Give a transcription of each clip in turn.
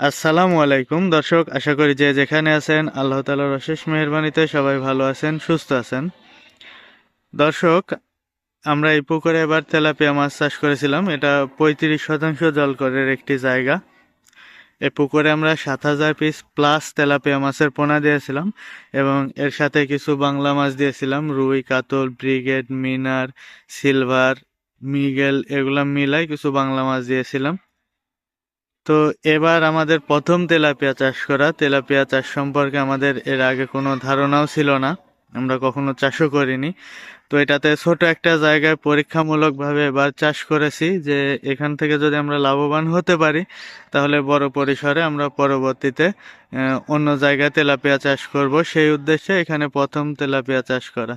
আসসালামু আলাইকুম। দর্শক, আশা করি যে যেখানে আছেন, আল্লাহ তালার অশেষ মেহরবানিতে সবাই ভালো আছেন, সুস্থ আছেন। দর্শক, আমরা এই পুকুরে এবার তেলাপিয়া মাছ চাষ করেছিলাম। এটা পঁয়ত্রিশ শতাংশ জলকরের একটি জায়গা। এই পুকুরে আমরা সাত হাজার পিস প্লাস তেলাপিয়া মাছের পোনা দিয়েছিলাম এবং এর সাথে কিছু বাংলা মাছ দিয়েছিলাম। রুই, কাতল, ব্রিগেড, মিনার, সিলভার, মিগেল, এগুলা মিলাই কিছু বাংলা মাছ দিয়েছিলাম। তো এবার আমাদের প্রথম তেলাপিয়া চাষ করা। তেলাপিয়া চাষ সম্পর্কে আমাদের এর আগে কোনো ধারণাও ছিল না। আমরা কখনো চাষও করিনি। তো এটাতে ছোট একটা জায়গায় পরীক্ষামূলকভাবে এবার চাষ করেছি যে এখান থেকে যদি আমরা লাভবান হতে পারি, তাহলে বড় পরিসরে আমরা পরবর্তীতে অন্য জায়গায় তেলাপিয়া চাষ করব। সেই উদ্দেশ্যে এখানে প্রথম তেলাপিয়া চাষ করা।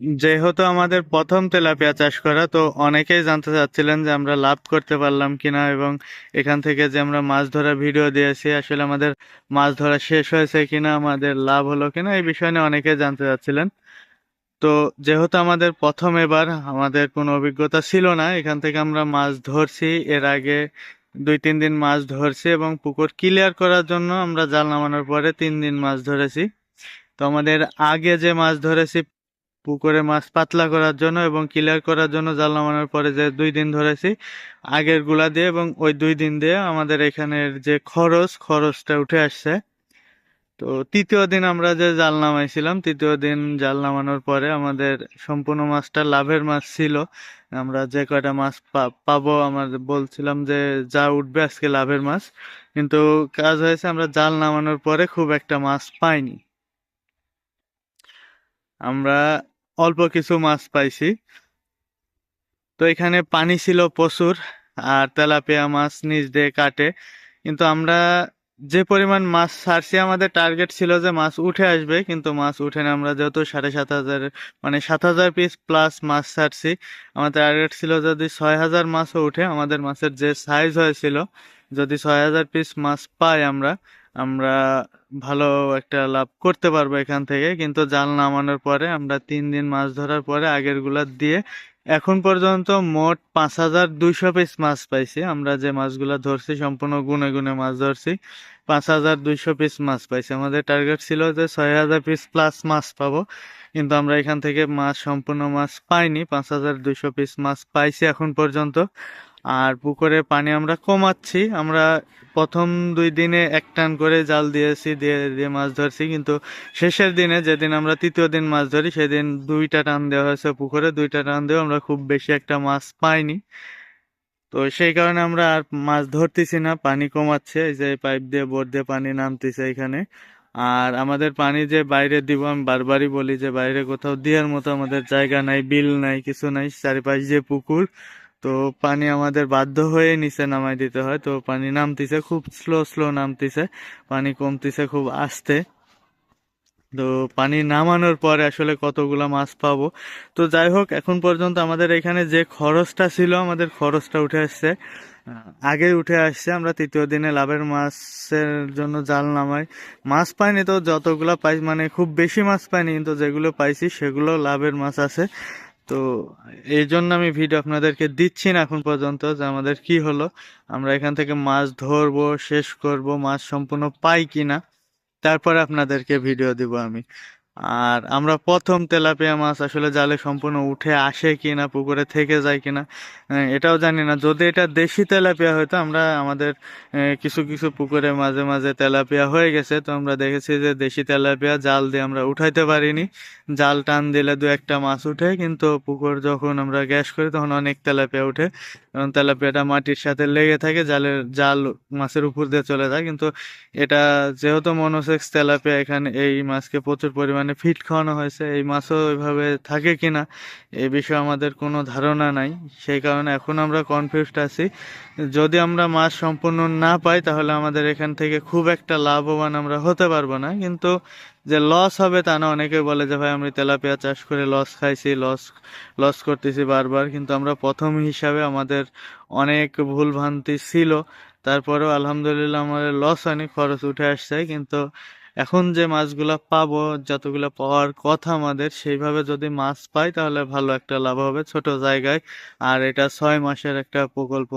যেহেতু আমাদের প্রথম তেলাপিয়া চাষ করা, তো অনেকেই জানতে চাচ্ছিলেন যে আমরা লাভ করতে পারলাম কিনা এবং এখান থেকে যে আমরা মাছ ধরা ভিডিও দিয়েছি, আসলে আমাদের মাছ ধরা শেষ হয়েছে কিনা, আমাদের লাভ হলো কিনা, এই বিষয় নিয়ে অনেকেই জানতে চাচ্ছিলেন। তো যেহেতু আমাদের প্রথম এবার, আমাদের কোনো অভিজ্ঞতা ছিল না, এখান থেকে আমরা মাছ ধরছি। এর আগে দুই, তিন দিন মাছ ধরছি এবং পুকুর ক্লিয়ার করার জন্য আমরা জাল নামানোর পরে তিন দিন মাছ ধরেছি। তো আমাদের আগে যে মাছ ধরেছি পুকুরে মাছ পাতলা করার জন্য এবং ক্লিয়ার করার জন্য জাল নামানোর পরে যে দুই দিন ধরেছি, আগেরগুলা দিয়ে এবং ওই দুই দিন দিয়ে আমাদের এখানের যে খরচ, খরচটা উঠে আসছে। তো তৃতীয় দিন আমরা যে জাল নামাইছিলাম, তৃতীয় দিন জাল নামানোর পরে আমাদের সম্পূর্ণ মাছটা লাভের মাছ ছিল। আমরা যে কয়টা মাছ পাবো আমার বলছিলাম যে যা উঠবে আজকে লাভের মাছ। কিন্তু কাজ হয়েছে আমরা জাল নামানোর পরে খুব একটা মাছ পাইনি। আমরা অল্প কিছু মাছ পাইছি। তো এখানে পানি ছিল প্রচুর আর তেলাপিয়া মাছ নিচ দিয়ে কাটে। কিন্তু আমরা যে পরিমাণ মাছ ছাড়ছি, আমাদের টার্গেট ছিল যে মাছ উঠে আসবে, কিন্তু মাছ উঠে না। আমরা যেহেতু সাড়ে সাত হাজার মানে সাত হাজার পিস প্লাস মাছ ছাড়ছি, আমাদের টার্গেট ছিল যদি ছয় হাজার মাছও উঠে, আমাদের মাছের যে সাইজ হয়েছিল, যদি ছয় হাজার পিস মাছ পাই আমরা আমরা ভালো একটা লাভ করতে পারব এখান থেকে। কিন্তু জাল নামানোর পরে, আমরা তিন দিন মাছ ধরার পরে আগেরগুলা দিয়ে এখন পর্যন্ত মোট পাঁচ হাজার দুইশো পিস মাছ পাইছি। আমরা যে মাছগুলা ধরছি, সম্পূর্ণ গুনে গুনে মাছ ধরছি। পাঁচ হাজার দুইশো পিস মাছ পাইছি। আমাদের টার্গেট ছিল যে ছয় হাজার পিস প্লাস মাছ পাবো। কিন্তু আমরা এখান থেকে মাছ, সম্পূর্ণ মাছ পাইনি। পাঁচ হাজার দুইশো পিস মাছ পাইছি এখন পর্যন্ত। আর পুকুরে পানি আমরা কমাচ্ছি। আমরা প্রথম দুই দিনে এক টান করে জাল দিয়েছি, দিয়ে দিয়ে মাছ ধরছি। কিন্তু শেষের দিনে যেদিন আমরা তৃতীয় দিন মাছ ধরি, সেদিন দুইটা টান দেওয়া হয়েছে পুকুরে। দুইটা টান দিয়েও আমরা খুব বেশি একটা মাছ পাইনি। তো সেই কারণে আমরা আর মাছ ধরতেছি না, পানি কমাচ্ছে, এই যে পাইপ দিয়ে, বোর দিয়ে পানি নামতেছে এখানে। আর আমাদের পানি যে বাইরে দিব, আমি বারবারই বলি যে বাইরে কোথাও দেওয়ার মতো আমাদের জায়গা নাই, বিল নাই, কিছু নাই, চারিপাশ যে পুকুর, তো পানি আমাদের বাধ্য হয়ে নিচে নামাই দিতে হয়। তো পানি নামতেছে, খুব স্লো স্লো নামতেছে, পানি কমতিছে খুব আস্তে। তো পানি নামানোর পরে আসলে কতগুলা মাছ পাবো। তো যাই হোক এখন পর্যন্ত আমাদের এখানে যে খরচটা ছিল, আমাদের খরচটা উঠে আসছে। আগে উঠে আসছে, আমরা তৃতীয় দিনে লাভের মাছের জন্য জাল নামাই। মাছ পাইনি তো যতগুলা পাই মানে খুব বেশি মাছ পাইনি, কিন্তু যেগুলো পাইছি সেগুলো লাভের মাছ আছে। তো এই জন্য আমি ভিডিও আপনাদেরকে দিচ্ছি না এখন পর্যন্ত যে আমাদের কি হলো। আমরা এখান থেকে মাছ ধরবো, শেষ করব, মাছ সম্পূর্ণ পাই কিনা। তারপরে আপনাদেরকে ভিডিও দিব আমি। আর আমরা প্রথম তেলাপিয়া মাছ আসলে জালে সম্পূর্ণ উঠে আসে কি না পুকুরে থেকে যায় কিনা আহ, এটাও জানি না। যদি এটা দেশি তেলাপিয়া হয়তো আমরা আমাদের কিছু কিছু পুকুরে মাঝে মাঝে তেলাপিয়া হয়ে গেছে তো আমরা দেখেছি যে দেশি তেলাপিয়া জাল দিয়ে আমরা উঠাইতে পারিনি। জাল টান দিলে দু একটা মাছ উঠে কিন্তু পুকুর যখন আমরা গ্যাস করি তখন অনেক তেলাপিয়া উঠে। কারণ তেলাপিয়াটা মাটির সাথে লেগে থাকে জালের জাল মাছের উপর দিয়ে চলে যায়। কিন্তু এটা যেহেতু মনোসেক্স তেলাপিয়া এখানে এই মাছকে প্রচুর পরিমাণে ফিড খাওয়ানো হয়েছে, এই মাছও ওইভাবে থাকে কিনা, এ বিষয়ে আমাদের কোনো ধারণা নাই। সেই কারণে এখন আমরা কনফিউজড আছি। যদি আমরা মাছ সম্পূর্ণ না পাই, তাহলে আমাদের এখান থেকে খুব একটা লাভবান আমরা হতে পারব না। কিন্তু যে লস হবে তা না অনেকে বলে যে, ভাই, আমি তেলাপিয়া চাষ করে লস খাইছি লস লস করতেছি বারবার। কিন্তু আমরা প্রথম হিসাবে আমাদের অনেক ভুল ভ্রান্তি ছিল। তারপরেও আলহামদুলিল্লাহ আমাদের লস হয়নি, খরচ উঠে আসছে। কিন্তু এখন যে মাছগুলা পাবো, যতগুলো পাওয়ার কথা আমাদের, সেইভাবে যদি মাছ পাই, তাহলে ভালো একটা লাভ হবে ছোট জায়গায়। আর এটা ছয় মাসের একটা প্রকল্প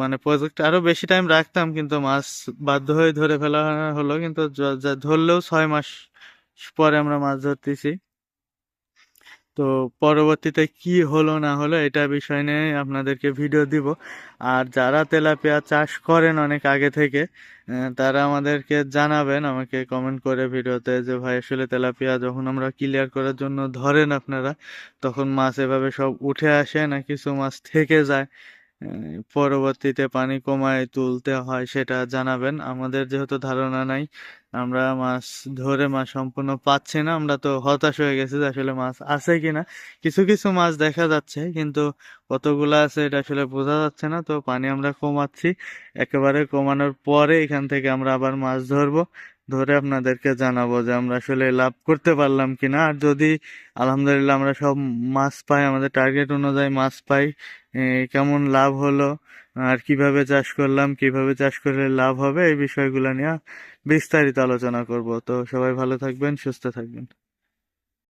মানে প্রজেক্ট আরও বেশি টাইম রাখতাম, কিন্তু মাছ বাধ্য হয়ে ধরে ফেলা হলো, কিন্তু ধরলেও ছয় মাস পরে আমরা মাছ ধরতেছি। তো পরবর্তীতে কি হলো না হলো এটা বিষয় নিয়ে আপনাদেরকে ভিডিও দিব। আর যারা তেলাপিয়া চাষ করেন অনেক আগে থেকে তারা আমাদেরকে জানাবেন, আমাকে কমেন্ট করে ভিডিওতে যে, ভাই, আসলে তেলাপিয়া যখন আমরা ক্লিয়ার করার জন্য ধরেন আপনারা, তখন মাছ এভাবে সব উঠে আসে না কিছু মাছ থেকে যায়? পরবর্তীতে পানি কমায় তুলতে হয় সেটা জানাবেন। আমাদের যেহেতু ধারণা নাই, আমরা মাছ ধরে মাছ সম্পূর্ণ পাচ্ছি না, আমরা তো হতাশ হয়ে গেছি যে আসলে মাছ আছে কিনা। কিছু কিছু মাছ দেখা যাচ্ছে, কিন্তু কতগুলো আছে এটা আসলে বোঝা যাচ্ছে না। তো পানি আমরা কমাচ্ছি, একেবারে কমানোর পরে এখান থেকে আমরা আবার মাছ ধরবো। ধরে আপনাদেরকে জানাব যে আমরা আসলে লাভ করতে পারলাম কিনা। আর যদি, আলহামদুলিল্লাহ আমরা সব মাছ পাই, আমাদের টার্গেট অনুযায়ী মাছ পাই কেমন লাভ হলো, আর কীভাবে চাষ করলাম, কীভাবে চাষ করলে লাভ হবে, এই বিষয়গুলো নিয়ে বিস্তারিত আলোচনা করব। তো সবাই ভালো থাকবেন, সুস্থ থাকবেন।